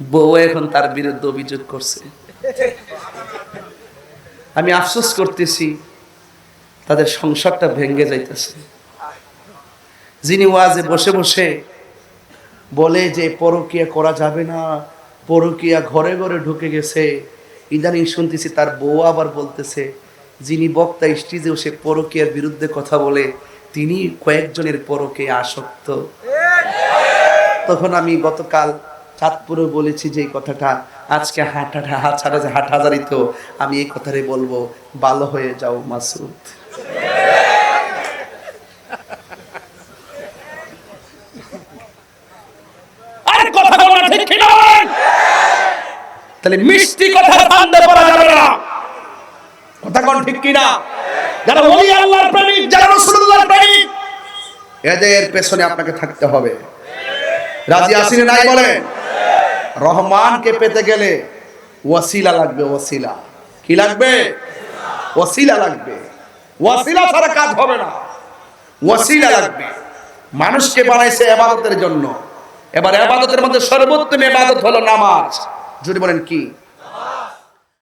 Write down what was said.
বউ এখন তার বিরুদ্ধে অভিযোগ করছে। আমি আফসোস করতেছি, তাদের সংসারটা ভেঙে যাইতেছে। যিনি ওয়াজে বসে বসে বলে যে পরকিয়া করা যাবে না, পরকিয়া ঘরে ঘরে ঢুকে গেছে, ইদানিং শুনতেছি তার বউ আবার বলতেছে, যিনি বক্তা স্টেজেও সে পরকিয়ার বিরুদ্ধে কথা বলে, তিনি কয়েকজনের পরকে আসক্ত। তখন আমি গতকাল চাঁদপুরে বলেছি যে কথাটা, আজকে হাট হাট হাট হাজারিত, আমি এই কথাটাই বলব, ভালো হয়ে যাও মাসুদ। তাহলে মিষ্টি কথা ঠান্ডা করা যাবে না। কথা কোন ঠিক কিনা? যারা ওলি আল্লাহর প্রেমিক, যারা প্রেমিক, এদের পেছনে আপনাকে থাকতে হবে। রাজি আসিনে নাই বলেন? রহমানকে পেতে গেলে ওয়াসিলা লাগবে, ওয়াসিলা। কি লাগবে? ওয়াসিলা লাগবে। ওয়াসিলা ছাড়া কাজ হবে না। ওয়াসিলা লাগবে। মানুষকে বানাইছে এবাদতের জন্য। এবার এবাদতের মধ্যে সর্বোত্তম এবাদত হলো নামাজ। যদি বলেন কি?